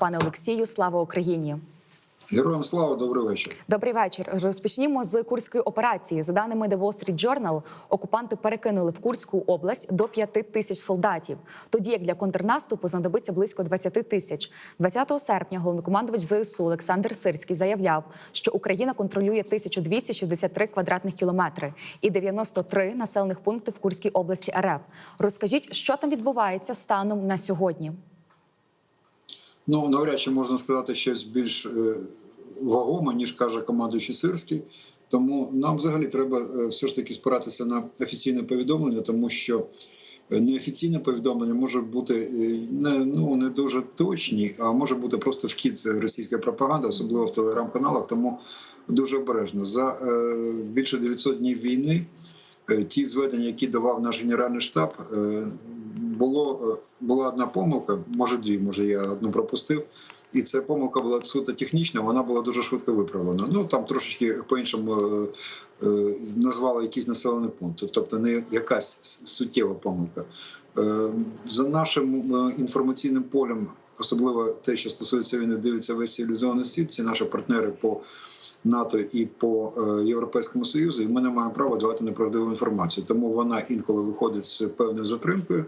Пане Олексію, слава Україні! Героям слава, добрий вечір. Добрий вечір. Розпочнімо з курської операції. За даними The Wall Street Journal, окупанти перекинули в Курську область до 5 тисяч солдатів. Тоді як для контрнаступу знадобиться близько 20 тисяч. 20 серпня головнокомандувач ЗСУ Олександр Сирський заявляв, що Україна контролює 1263 квадратних кілометри і 93 населених пункти в Курській області РФ. Розкажіть, що там відбувається станом на сьогодні. Ну навряд чи можна сказати щось більш е, вагоме, ніж каже командуючий Сирський. Тому нам взагалі треба е, все ж таки спиратися на офіційне повідомлення, тому що е, неофіційне повідомлення може бути не ну не дуже точні, а може бути просто вхід російської пропаганди, особливо в телеграм-каналах. Тому дуже обережно за більше 900 днів війни. Ті зведення, які давав наш генеральний штаб, було е, була одна помилка, може дві, може я одну пропустив. І ця помилка була суто технічна, вона була дуже швидко виправлена. Ну там трошечки по-іншому е, е, назвали якісь населені пункти, тобто не якась суттєва помилка. Е, за нашим е, інформаційним полем, особливо те, що стосується війни, дивиться весь цивілізований світ, ці наші партнери по НАТО і по е, Європейському Союзу, і ми не маємо права давати неправдиву інформацію. Тому вона інколи виходить з певною затримкою.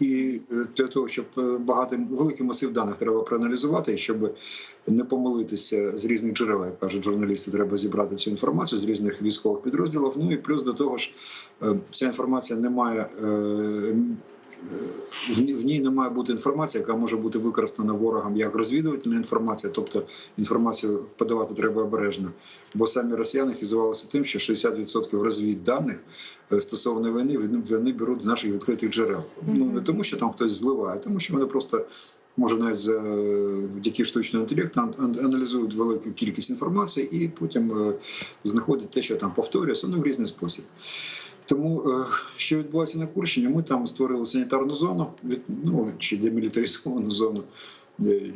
І е, для того, щоб е, багато великий масив даних треба проаналізувати, і щоб не помилитися з різних джерел, як кажуть журналісти, треба зібрати цю інформацію з різних військових підрозділів. Ну і плюс до того ж, ця інформація не має. В ній- не має бути інформація, яка може бути використана ворогом як розвідувальна інформація, тобто інформацію подавати треба обережно. Бо самі росіяни хизувалися тим, що 60% розвідданих е, стосовно війни вони- беруть з наших відкритих джерел. Ну не тому, що там хтось зливає, а тому що вони просто. Може, навіть за завдяки штучному інтелекту ан- ан- аналізують велику кількість інформації і потім е, знаходять те, що там повторюється, ну в різний спосіб. Тому е, що відбувається на Курщині, ми там створили санітарну зону, від ну чи демілітаризовану зону,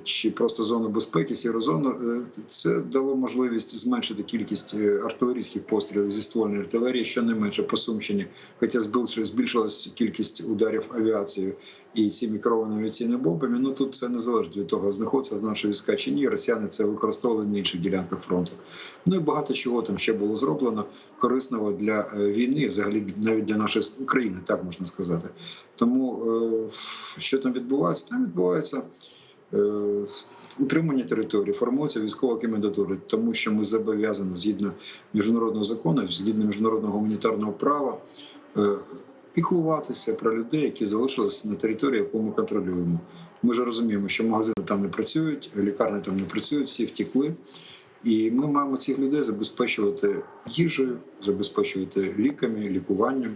чи просто зону безпеки, сіру зону. Е, Це дало можливість зменшити кількість е, артилерійських пострілів зі ствольної артилерії, щонайменше по Сумщині, хоча збільш- збільшилась кількість ударів авіацією і цими керованими авіаційними бомбами. Ну тут це не залежить від того, знаходиться наші війська чи ні. Росіяни це використовували на інших ділянках фронту. Ну і багато чого там ще було зроблено корисного для е, війни, взагалі навіть для нашої України, так можна сказати. Тому е, що там відбувається? Там відбувається. Е, Утримання території формується військова комендатура, тому що ми зобов'язані згідно міжнародного закону, згідно міжнародного гуманітарного права, е, піклуватися про людей, які залишилися на території, яку ми контролюємо. Ми ж розуміємо, що магазини там не працюють, лікарні там не працюють, всі втекли. І ми маємо цих людей забезпечувати їжею, забезпечувати ліками, лікуванням,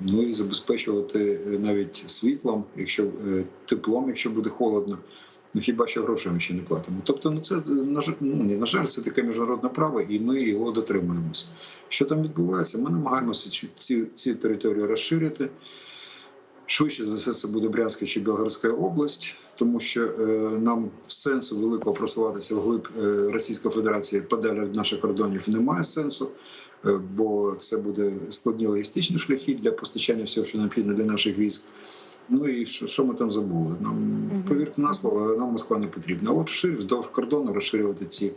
ну і забезпечувати е, навіть світлом, якщо е, теплом, якщо буде холодно. Ну хіба що грошей ще не платимо. Тобто, ну це на жаль, ну, ні, на жаль, це таке міжнародне право, і ми його дотримуємося. Що там відбувається? Ми намагаємося ці, ці, території розширити. Швидше за все, це буде Брянська чи Білгородська область, тому що е, нам сенсу великого просуватися вглиб е, Російської Федерації подалі наших кордонів немає сенсу, бо це буде складні логістичні шляхи для постачання всього, що необхідно для наших військ. Ну і що, що ми там забули? Нам повірте на слово, нам Москва не потрібна. А от шир вздовж кордону розширювати ці.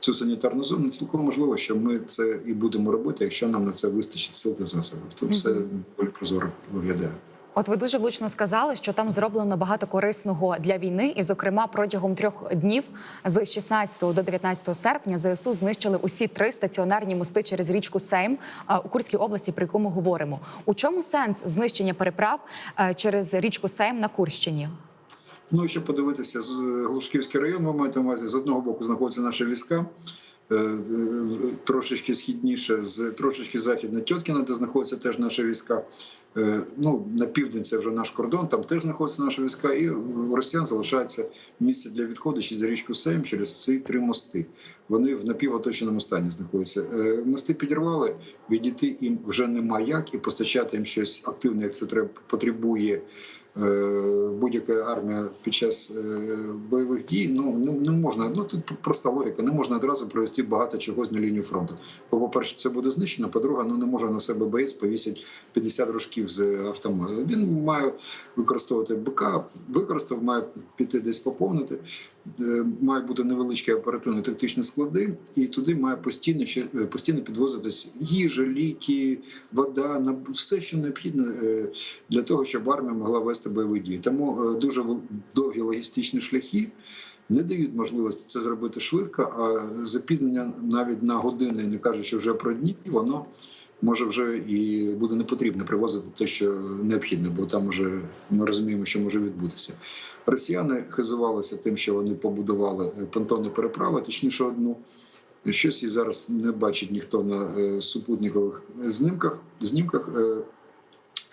Цю санітарну зону цілком можливо, що ми це і будемо робити, якщо нам на це вистачить сил та засобів. Тут все доволі прозоро виглядає. От ви дуже влучно сказали, що там зроблено багато корисного для війни, і, зокрема, протягом трьох днів з 16 до 19 серпня ЗСУ знищили усі три стаціонарні мости через річку Сейм у Курській області, про яку ми говоримо. У чому сенс знищення переправ е, через річку Сейм на Курщині? Ну, якщо подивитися з Глушківський район, ви маєте увазі, з одного боку знаходяться наші війська. Е, Трошечки східніше, з трошечки західна Тьоткіна, де знаходяться теж наші війська. Е, Ну на південь це вже наш кордон, там теж знаходяться наші війська, і у росіян залишається місце для відходу через річку Сейм через ці три мости. Вони в напівоточеному стані знаходяться. Е, Мости підірвали, відійти їм вже нема як, і постачати їм щось активне, як це треба потребує будь-яка армія під час е, бойових дій, ну не, можна. Ну тут проста логіка, не можна одразу провести багато чогось на лінію фронту. Бо, по-перше, це буде знищено. По-друге, ну не може на себе боєць повісити 50 рожків з автомату. Він має використовувати БК, використав, має піти десь поповнити. Е, Мають бути невеличкі оперативно-тактичні склади, і туди має постійно ще е, постійно підвозитись їжа, ліки, вода, на все, що необхідно е, для того, щоб армія могла вести бойові дії. Тому е, дуже довгі логістичні шляхи не дають можливості це зробити швидко, а запізнення навіть на години, не кажучи вже про дні, воно може вже і буде не потрібно привозити те, що необхідно, бо там вже ми розуміємо, що може відбутися. Росіяни хизувалися тим, що вони побудували е, понтонну переправу, точніше одну. Щось і зараз не бачить ніхто на е, супутникових знімках, знімках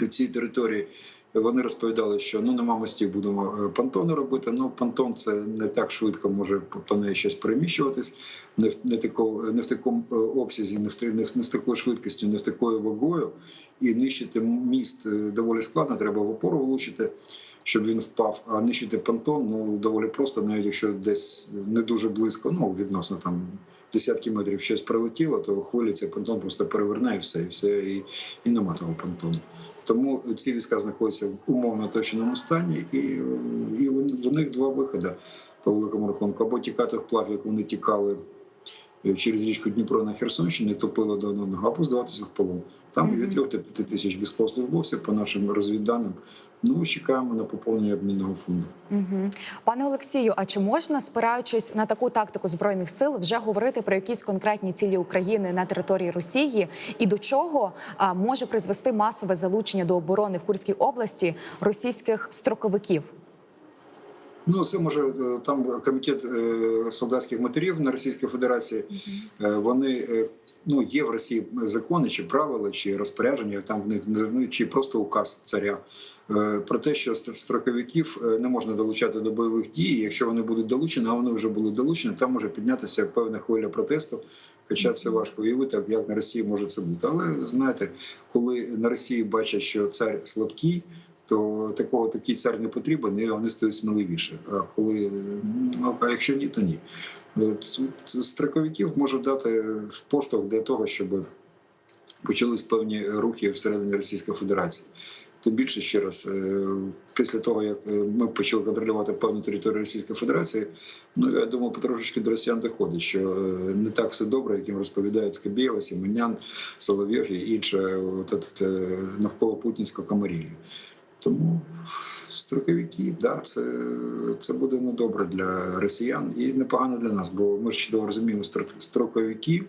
цієї території. Вони розповідали, що ну нема мостів, будемо е, понтони робити. Ну понтон це не так швидко може по- по неї щось переміщуватись, не в не тако, не в такому е, обсязі, не в не в- не з такою швидкістю, не в такою вагою. І нищити міст е, доволі складно. Треба в опору влучити, щоб він впав. А нищити понтон ну доволі просто, навіть якщо десь не дуже близько, ну відносно там десятки метрів щось прилетіло, то хвилі цей понтон просто переверне і все, і все, і, і нема того понтону. Тому ці війська знаходяться в умовно точному стані, і, і в них два виходи по великому рахунку: або тікати вплав, як вони тікали через річку Дніпро на Херсонщині, топили до одного, або здаватися в полон. Там Мгм. від 3 до 5 тисяч військовослужбовців, по нашим розвідданим. Ну чекаємо на поповнення обмінного фонду. Угу. Пане Олексію, а чи можна, спираючись на таку тактику збройних сил, вже говорити про якісь конкретні цілі України на території Росії, і до чого а, може призвести масове залучення до оборони в Курській області російських строковиків? Ну, це може е, там комітет е, солдатських матерів на Російській Федерації. Е, Вони ну є в Росії закони чи правила, чи розпорядження. Там в них ну, чи просто указ царя про те, що ст- строковиків не можна долучати до бойових дій. Якщо вони будуть долучені, а вони вже були долучені, там може піднятися певна хвиля протесту. Хоча це важко уявити, як на Росії може це бути. Але знаєте, коли на Росії бачать, що цар слабкий, то такого такий цар не потрібен, і вони стають сміливіше. А коли ну, а якщо ні, то ні. Е, тут Строковиків може дати поштовх для того, щоб почались певні рухи всередині Російської Федерації. Тим більше ще раз, е, після того як е, ми почали контролювати певну територію Російської Федерації, ну я думаю, потрошечки до росіян доходить, що не так все добре, яким розповідають Скабєва, Сімонян, Соловйов і інше навколо путінського камарілля. Тому строковики, да, це, це буде недобре для росіян і непогано для нас, бо ми ж чудово розуміємо, стро- строковики,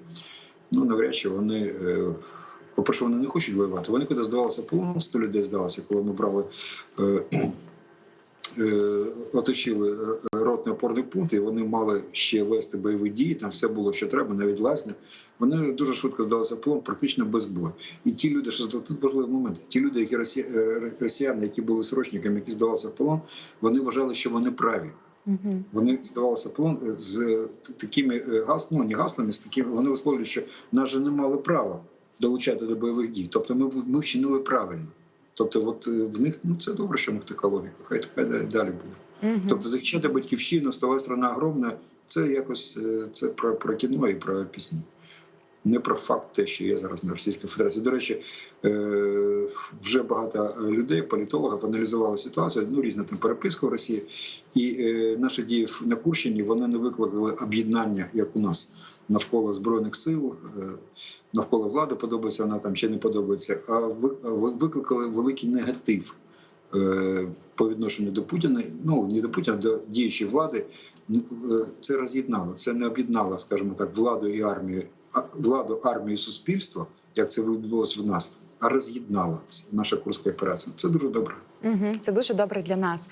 ну навряд чи вони. е, По-перше, вони не хочуть воювати. Вони коли здавалися полоном, 100 людей здалося, коли ми брали, е, оточили е, ротний опорний пункт, і вони мали ще вести бойові дії. Там все було, що треба, навіть лазня. Вони дуже швидко здалися в полон, практично без бою. І ті люди, що тут важливий момент, ті люди, які росі... е, росіяни, які були срочниками, які здавалися в полон, вони вважали, що вони праві. Угу. Вони здавалися полон е, з такими е, гас, ну, не гаслами, з такими вони висловлюють, що нас же не мали права долучати до бойових дій. Тобто ми, ми вчинили правильно. Тобто, от е, в них ну це добре, що в них така логіка. Хай така далі- буде. Угу. Тобто захищати батьківщину, встала страна огромна, це якось е, це про, про кіно і про пісні. Не про факт те, що є зараз на Російській Федерації. До речі, е, вже багато людей, політологів аналізували ситуацію. Ну, різна там переписка в Росії, і наші дії на Курщині вони не викликали об'єднання, як у нас, навколо збройних сил, е, навколо влади подобається вона там чи не подобається, а ви- викликали великий негатив е, по відношенню до Путіна, ну не до Путіна, до діючої влади. Е, Це роз'єднало, це не об'єднало, скажімо так, владу і армію, владу, армію і суспільство, як це відбулося в нас, а роз'єднала наша курська операція. Це дуже добре. Угу, це дуже добре для нас.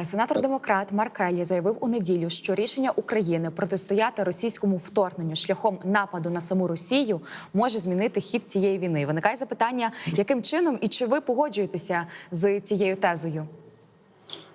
Е, Сенатор-демократ Марк Еллі заявив у неділю, що рішення України протистояти російському вторгненню шляхом нападу на саму Росію може змінити хід цієї війни. Виникає запитання, яким чином і чи ви погоджуєтеся з цією тезою?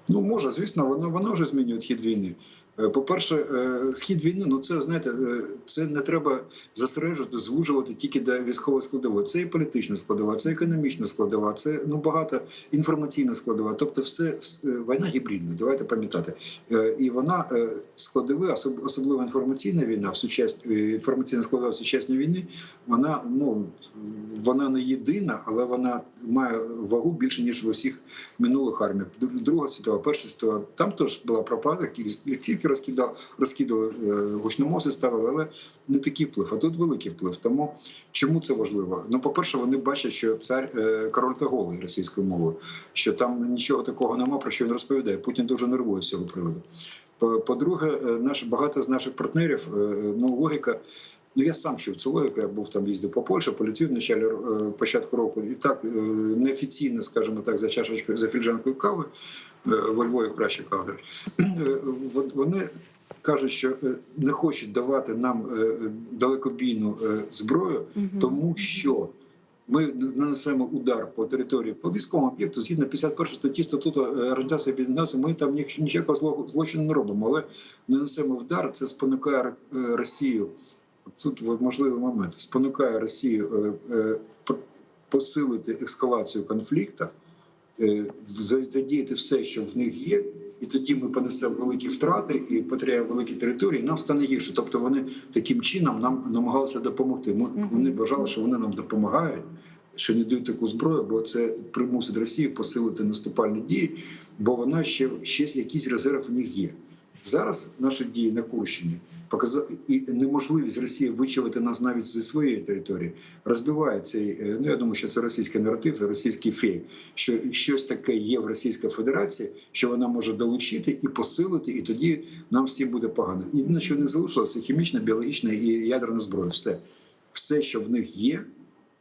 Ну може, звісно, воно воно вже змінює хід війни. Е, По-перше, е, схід війни, ну це знаєте, е, це не треба засереджувати, звужувати тільки до військової складової. Це і політична складова, це економічна складова, це ну багато інформаційна складова. Тобто, все, вс- війна гібридна. Давайте пам'ятати. І вона складове, особ- особливо інформаційна війна, в сучас... е, інформаційна складова в сучасній війні, вона ну вона не єдина, але вона має вагу більше ніж в усіх минулих арміях. Друга світова, перша світова, там теж була пропаганда, які листівки розкидав, розкидали, гучномоси гучномовці ставили, але не такий вплив. А тут великий вплив. Тому чому це важливо? Ну, по-перше, вони бачать, що цар е, король та голий російською мовою, що там нічого такого нема, про що він розповідає. Путін дуже нервує з цього приводу. По- По-друге, е, наш багато з наших партнерів, е, ну логіка. Ну, я сам чув цю логіку, я був там їздив по Польщі, по Литві в началі е, початку року. І так е, неофіційно, скажімо так, за чашечкою, за фільжанкою кави е, во Львові краще кави. Вони кажуть, що не хочуть давати нам далекобійну зброю, тому що ми нанесемо удар по території по військовому об'єкту згідно 51 статті статуту Організації Об'єднаних Ми там ні- ніякого зло- злочину не робимо, але нанесемо удар. Це спонукає Росію. Тут можливий момент спонукає Росію е, е, по- посилити ескалацію конфлікту, е, задіяти все, що в них є, і тоді ми понесемо великі втрати і потеряємо великі території. і Нам стане гірше. Тобто вони таким чином нам намагалися допомогти. Ми вони вважали, що вони нам допомагають. Що не дають таку зброю, бо це примусить Росію посилити наступальні дії, бо вона ще ще якийсь резерв в них є. Зараз наші дії на Курщині показали і неможливість Росії вичавити нас навіть зі своєї території розбиває цей. е, Ну я думаю, що це російський наратив, російський фейк. Що щось таке є в Російській Федерації, що вона може долучити і посилити, і тоді нам всім буде погано. Єдине, що них залишилося, хімічна, біологічна і ядерна зброя. Все, все, що в них є.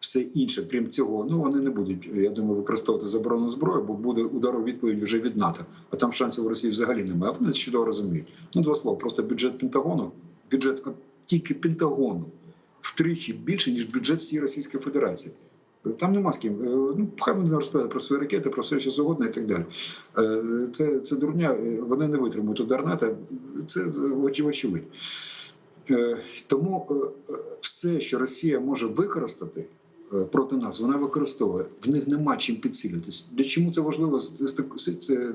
Все інше, крім цього, ну вони не будуть, я думаю, використовувати заборонену зброю, бо буде удар у відповідь вже від НАТО. А там шансів у Росії взагалі немає. Вони чудово розуміють. Ну, два слова, просто бюджет Пентагону, бюджет тільки Пентагону втричі більше, ніж бюджет всієї Російської Федерації. Там нема з ким. Е, Ну, хай вони розповідають про свої ракети, про все, що завгодно і так далі. Е, Це, це дурня, е, вони не витримують удар НАТО, це оч- очевидь. Е, Тому е, е, все, що Росія може використати е, проти нас, вона використовує. В них нема чим підсилюватись. Для чому це важливо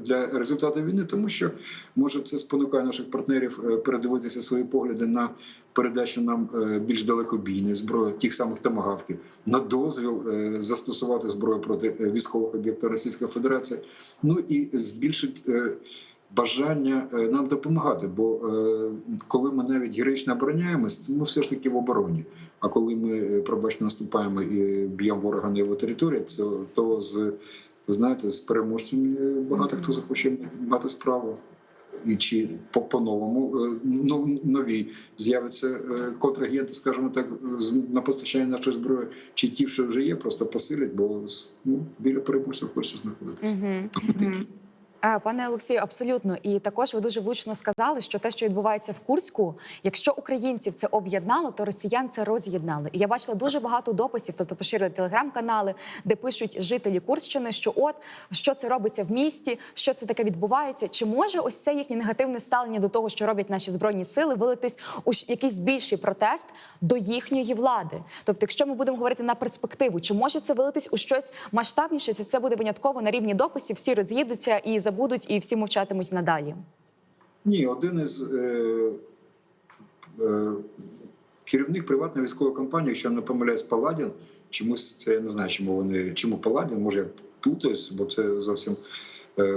для результату війни? Тому що може це спонукає наших партнерів е, передивитися свої погляди на передачу нам е, більш далекобійної зброї, тих самих томагавків, на дозвіл е, застосувати зброю проти е, військових об'єктів Російської Федерації. Ну і збільшить. Бажання е, нам допомагати, бо е, коли ми навіть героїчно обороняємось, ми все ж таки в обороні. А коли ми, е, пробачте, наступаємо і б'ємо ворога на його території, це то з ви знаєте, з переможцями багато хто захоче мати справу. І чи по, по-новому е, ну, нові з'являться е, контрагенти, скажімо так, на постачання нашої зброї, чи ті, що вже є, просто посилять, бо ну, біля переможців хочеться знаходитися. Мгм. Такі. Е, Пане Олексію, абсолютно. І також ви дуже влучно сказали, що те, що відбувається в Курську, якщо українців це об'єднало, то росіян це роз'єднали. І я бачила дуже багато дописів, тобто поширили телеграм-канали, де пишуть жителі Курщини, що от що це робиться в місті, що це таке відбувається. Чи може ось це їхнє негативне ставлення до того, що роблять наші збройні сили, вилитись у якийсь більший протест до їхньої влади? Тобто, якщо ми будемо говорити на перспективу, чи може це вилитись у щось масштабніше? Чи це буде винятково на рівні дописів? Всі роз'їдуться і забудуть, і всі мовчатимуть надалі. Ні, один із е, е, керівник приватної військової компанії, якщо я не помиляюсь, Паладін, чомусь це я не знаю, чому вони чому Паладін, може я плутаюсь, бо це зовсім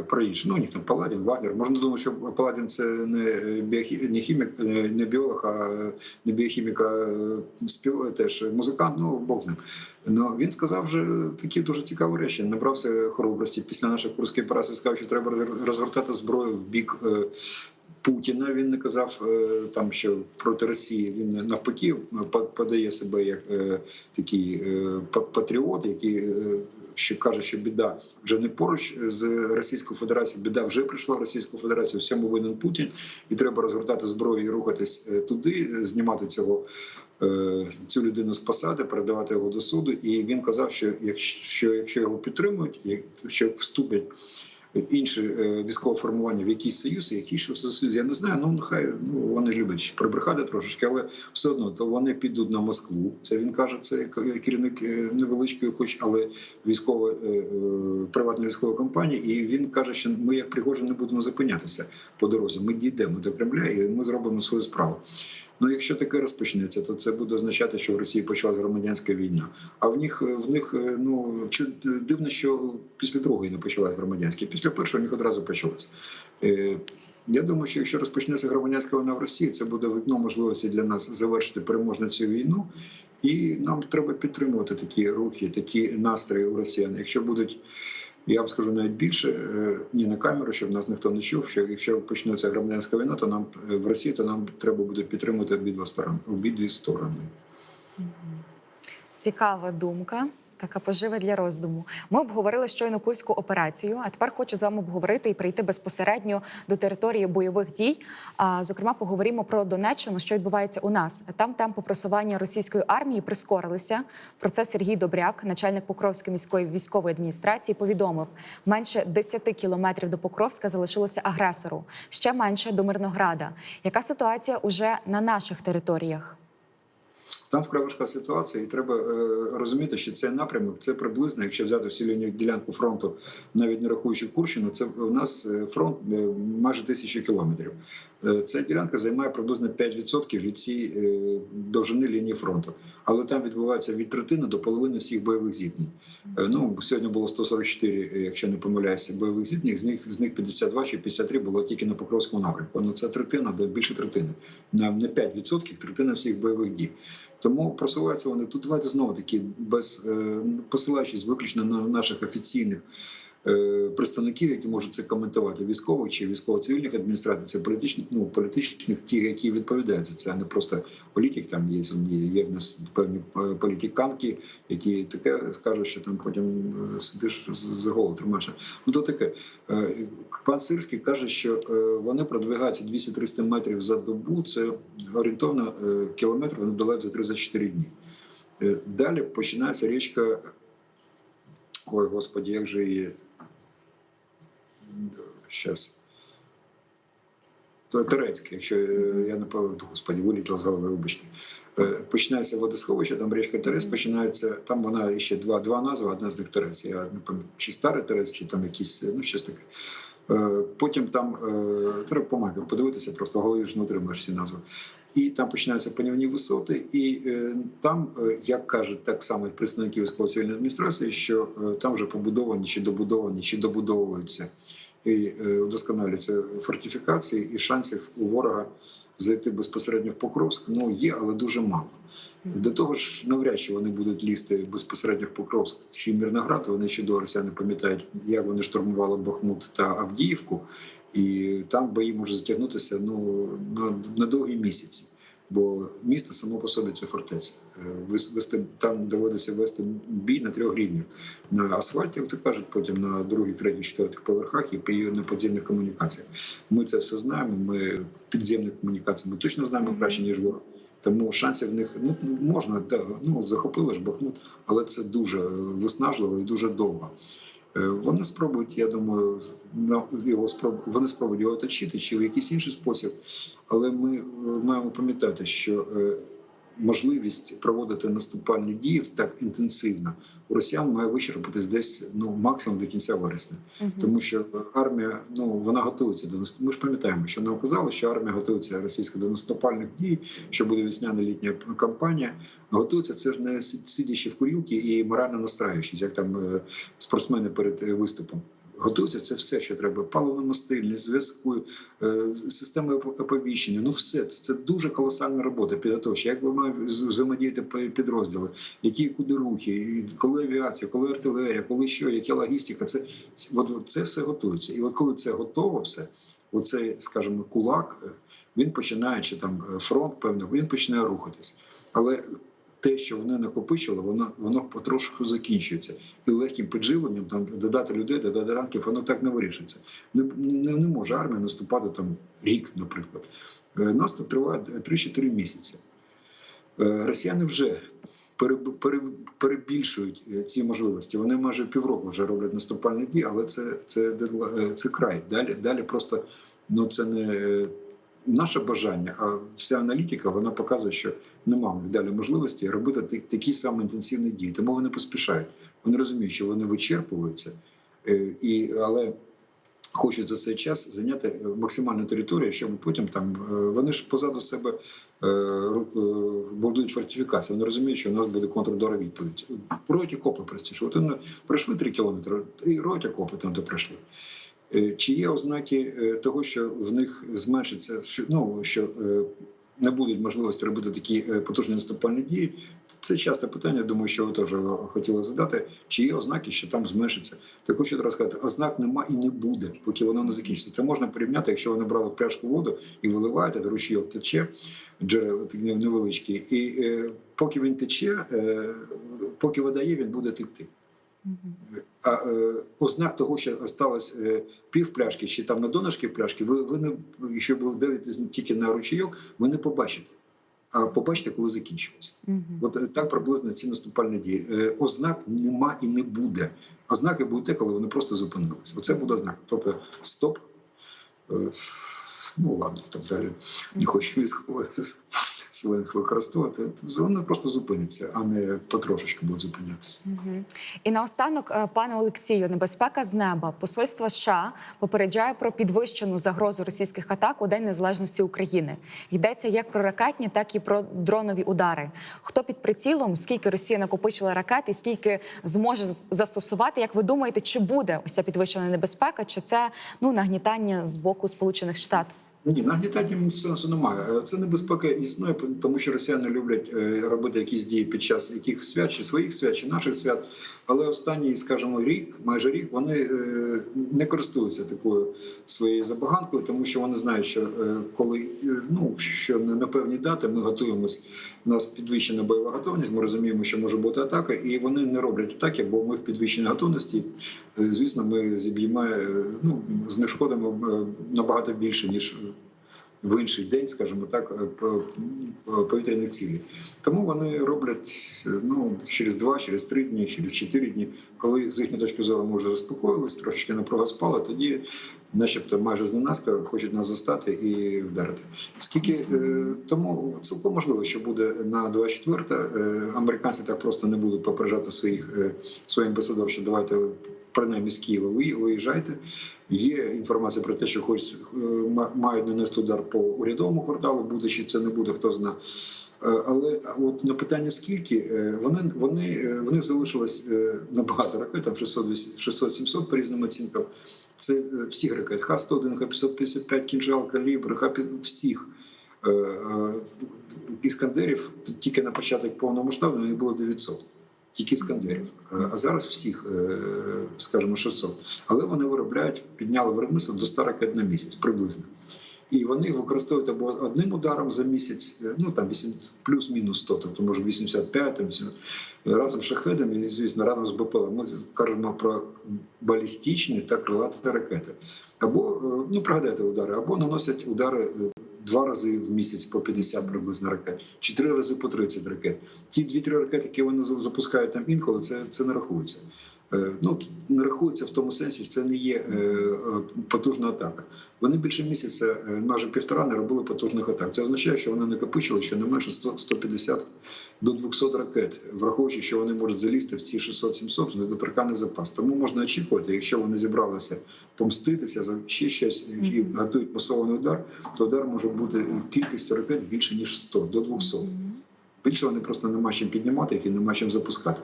про інше. Ну, у них там Паладін, Вагнер. Можна думати, що Паладін це не, не хімік, е, не біолог, а е, не біохімік, а е, спів... теж музикант, ну Бог з ним. Но він сказав вже такі дуже цікаві речі. Набрався хоробрості після наших курської праси сказав, що треба роз- розгортати зброю в бік. Путіна він не казав е, там, що проти Росії він навпаки по- подає себе як е, такий е, патріот, який що каже, що біда вже не поруч з Російською Федерацією, біда вже прийшла Російську Федерацію. Всьому винен Путін, і треба розгортати зброю і рухатись туди, знімати цього. Цю людину з посади, передавати його до суду, і він казав, що якщо, якщо його підтримують, якщо вступлять інше е, військове формування в якийсь союз, який що союз. Я не знаю. Ну нехай ну вони люблять прибрехати трошечки, але все одно то вони підуть на Москву. Це він каже, це керівник е, невеличкої, хоч але військової е, приватної військової компанії. І він каже, що ми як Пригожин не будемо зупинятися по дорозі. Ми дійдемо до Кремля і ми зробимо свою справу. Ну, якщо таке розпочнеться, то це буде означати, що в Росії почалась громадянська війна. А в них в них е, ну чу- дивно, що після другої не почалась громадянська, після першої в них одразу почалась. Е, Я думаю, що якщо розпочнеться громадянська війна в Росії, це буде вікно можливості для нас завершити переможно цю війну, і нам треба підтримувати такі рухи, такі настрої у росіян. Якщо будуть, я вам скажу навіть більше, е, ні на камеру, щоб нас ніхто не чув. Що якщо почнеться громадянська війна, то нам е, в Росії, то нам треба буде підтримувати обидва сторони, обидві сторони. Цікава думка. Така пожива для роздуму. Ми обговорили щойно курську операцію. А тепер хочу з вами обговорити і прийти безпосередньо до території бойових дій. А зокрема, поговоримо про Донеччину, що відбувається у нас. Там темпи просування російської армії прискорилися. Про це Сергій Добряк, начальник Покровської міської військової адміністрації, повідомив: менше 10 кілометрів до Покровська залишилося агресору, ще менше до Мирнограда. Яка ситуація уже на наших територіях? Там вкрай важка ситуація, і треба е, розуміти, що цей напрямок це приблизно, якщо взяти всю лінію ділянку фронту, навіть не рахуючи Курщину, це у нас е, фронт е, майже тисячу кілометрів. Ця ділянка займає приблизно 5% від цієї довжини лінії фронту, але там відбувається від третини до половини всіх бойових зіткнень. Ну сьогодні було 144, е, якщо не помиляюся, бойових зіткнень. З них з них 52 чи 53 було тільки на Покровському напрямку. Ну це третина, де більше третини. Не 5%, третина всіх бойових дій. Тому просуваються вони тут. Давайте знову таки без е, посилаючись виключно на наших офіційних представників, які можуть це коментувати, військових чи військово-цивільних адміністрацій, це політичних, ну політичних ті, які відповідають за це, а не просто політик. Там є є, в нас певні е, політиканки, які таке скажуть, що там потім е, сидиш за голову тримаєшся. Ну то таке. Е, Пан Сирський каже, що е, вони продвигаються 200-300 метрів за добу. Це орієнтовно е, кілометр вони долають за 34 дні. Е, Далі починається річка. Ой, господі, як же її. Щас. Терецьке, якщо е, я не пам'ятаю, господі, вилітла з голови, вибачте. Е, Починається водосховище, там річка Терець починається. Там вона ще два, два назви, одна з них Терець. Я не пам'ятаю, чи старий Терець, чи там якісь, ну щось таке. Е, Потім там е, треба по мапі подивитися, просто в голові ж не отримаєш всі назви. І там починаються панівні висоти, і е, там, е, як кажуть так само представники військово-цивільної адміністрації, що е, там вже побудовані чи добудовані, чи добудовуються і е, удосконалюються фортифікації, і шансів у ворога зайти безпосередньо в Покровськ ну є, але дуже мало. До того ж, навряд чи вони будуть лізти безпосередньо в Покровськ чи Мірноград. Вони ще до росіяни пам'ятають, як вони штурмували Бахмут та Авдіївку, і там бої можуть затягнутися ну на, на довгі місяці. Бо місто само по собі це фортеця. Е, Вести там доводиться вести бій на трьох рівнях: на асфальті, як то кажуть, потім на других, третіх, четвертих поверхах і на підземних комунікаціях. Ми це все знаємо. Ми підземні комунікації ми точно знаємо краще ніж ворог. Тому шансів в них ну можна да, ну захопили ж Бахмут, але це дуже е, виснажливо і дуже довго. Е, Вони спробують, я думаю, на- його спроб... вони спробують його оточити чи в якийсь інший спосіб. Але ми е, маємо пам'ятати, що е, можливість проводити наступальні дії так інтенсивно у росіян має вичерпатись десь ну максимум до кінця вересня, тому що армія ну вона готується до наступ. Ми ж пам'ятаємо, що нам казали, що армія готується російська до наступальних дій, що буде весняна літня кампанія. Готується це ж не си- сидячи в курілці і морально настраюючись, як там е, спортсмени перед е, виступом. Готується це все, що треба: паливно-мастильні, зв'язку, е, системи оповіщення. Ну, все це, дуже колосальна робота підготовча. Як ви маєте взаємодіяти підрозділи, які куди рухи, коли авіація, коли артилерія, коли що, яка логістика, це от це все готується. І от коли це готово, все, оцей, скажімо, кулак, е, він починає чи там е, фронт, певно, він починає рухатись. Але те, що вони накопичили, воно воно потрошку закінчується. І легким підживленням там додати людей, додати танків, воно так не вирішиться. Не, не, не може армія наступати там рік, наприклад. Е, Наступ триває 3-4 місяці. Е, Росіяни вже пере- пере- перебільшують е, ці можливості. Вони майже півроку вже роблять наступальні дії, але це, це, це край. Далі, далі просто ну це не наше бажання, а вся аналітика вона показує, що немає далі можливості робити такі самі інтенсивні дії. Тому вони поспішають. Вони розуміють, що вони вичерпуються, е, і але хочуть за цей час зайняти е, максимальну територію, щоб потім там е, вони ж позаду себе будують фортифікації. Вони розуміють, що у нас буде контрудара відповідь. Роють окопи простіше. От вони пройшли три кілометри, і роють окопи там, де пройшли. Е, Чи є ознаки е, того, що в них зменшиться, що ну що е, не будуть можливості робити такі потужні наступальні дії? Це часте питання. Думаю, що ви теж хотіли задати. Чи є ознаки, що там зменшиться? Так хочу одразу сказати, ознак нема і не буде, поки воно не закінчиться. Це можна порівняти, якщо вони брали пляшку воду і виливаєте, то ручійок тече, джерела невеличкі, і поки він тече, поки вода є, він буде текти. А е, ознак того, що осталось е, пів пляшки чи там на донышки пляшки, ви, ви не якщо ви дивитесь тільки на ручейок, ви не побачите. А побачите, коли закінчилось. От е, так приблизно ці наступальні дії. Е, Ознак нема і не буде. Ознаки будуть те, коли вони просто зупинилися. Оце буде ознак. Тобто стоп. Е, Ну ладно, так далі. Не хочу військовий сленг використовувати. Вони просто зупиняться, а не потрошечку будуть зупинятися. Мгм. І наостанок, е, пане Олексію, небезпека з неба. Посольство США попереджає про підвищену загрозу російських атак у День Незалежності України. Йдеться як про ракетні, так і про дронові удари. Хто під прицілом, скільки Росія накопичила ракет і скільки зможе застосувати? Як ви думаєте, чи буде ось підвищена небезпека, чи це ну нагнітання з боку Сполучених Штатів? Ні, нагнітання сенсу немає. Е, Це небезпека існує, тому що росіяни люблять е, робити якісь дії під час яких свят, чи своїх свят, чи наших свят. Але останній, скажімо, рік, майже рік, вони е, не користуються такою своєю забаганкою, тому що вони знають, що коли ну що не на певні дати ми готуємось. У нас підвищена бойова готовність. Ми розуміємо, що може бути атака, і вони не роблять атаки, бо ми в підвищеній готовності. Е, Звісно, ми зіб'ємо, е, ну знешкодимо е, набагато більше ніж в інший день, скажімо так, е, по- повітряних цілей. Тому вони роблять е, ну через два, через три дні, через чотири дні, коли з їхньої точки зору ми вже заспокоїлись, трошечки напруга спала, тоді, начебто, майже зненацька хочуть нас застати і вдарити. Скільки е, тому цілком можливо, що буде на 24 е, американці так просто не будуть попереджати своїх е, своїх що давайте. Принаймні з Києва ви виїжджайте. Є інформація про те, що хоч е, ма- мають нанести удар по урядовому кварталу, буде чи це не буде, хто зна. Е, Але от на питання скільки е, вони вони в них залишилось е, набагато ракет, там 600-700 по різним оцінкам. Це всіх ракет Х-101, Х-555, кінжал, калібр, Х всіх. Іскандерів тільки на початок повномасштабного було 900. Тільки іскандерів. Е, А зараз всіх, е, скажімо, 600. Але вони виробляють, підняли виробництво до 100 ракет на місяць приблизно. І вони їх використовують або одним ударом за місяць, е, ну там 8, плюс-мінус 100, тобто може 85, там 80, разом з шахедами, і, звісно, разом з БПЛА. Ми кажемо про балістичні та крилаті ракети. Або, ну пригадайте удари, або наносять удари два рази в місяць по 50 приблизно ракет, чи три рази по 30 ракет. Ті дві-три ракети, які вони за- запускають там інколи, це, це не рахується. Е, Ну, не рахується в тому сенсі, що це не є е, е, потужна атака. Вони більше місяця, майже півтора, не робили потужних атак. Це означає, що вони накопичили щонайменше 100, 150 до 200 ракет, враховуючи, що вони можуть залізти в ці 600-700 недоторканий запас. Тому можна очікувати, якщо вони зібралися помститися за ще щось і готують масований удар, то удар може бути кількістю ракет більше ніж 100 до 200. Більше вони просто нема чим піднімати їх і нема чим запускати.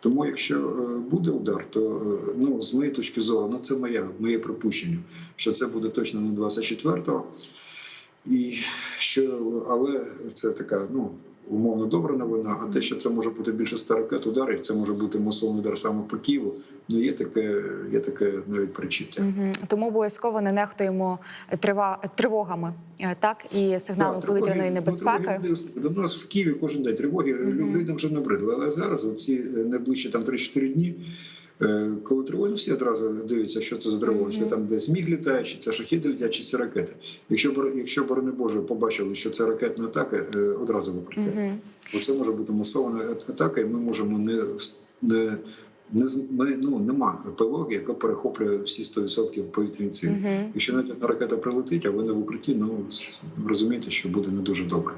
Тому, якщо е, буде удар, то е, ну з моєї точки зору, ну це моє, моє припущення, що це буде точно не 24-го. І що, але це така, ну умовно добра новина. А те, що це може бути більше 100 ракет ударів, це може бути масовий удар саме по Києву. Ну є таке, є таке навіть причуття. Мгм. Тому обов'язково не нехтуємо трива... тривогами, е, так і сигналами повітряної небезпеки. ну, До нас в Києві кожен день тривоги лю- людям вже набридли. Але зараз, оці е, найближчі там 3-4 дні, Е, Коли тривога, всі одразу дивляться, що це за тривога. Це там десь міг літає, чи це шахіди літять, чи це ракети. Якщо якщо борони Боже побачили, що це ракетна атака, е, одразу в укриття. Мгм. Бо це може бути масована атака, і ми можемо не не. Не ми, ну нема ПВО, яка перехоплює всі 100% повітряні цілі. Якщо навіть ракета прилетить, а ви не в укритті, ну розумієте, що буде не дуже добре.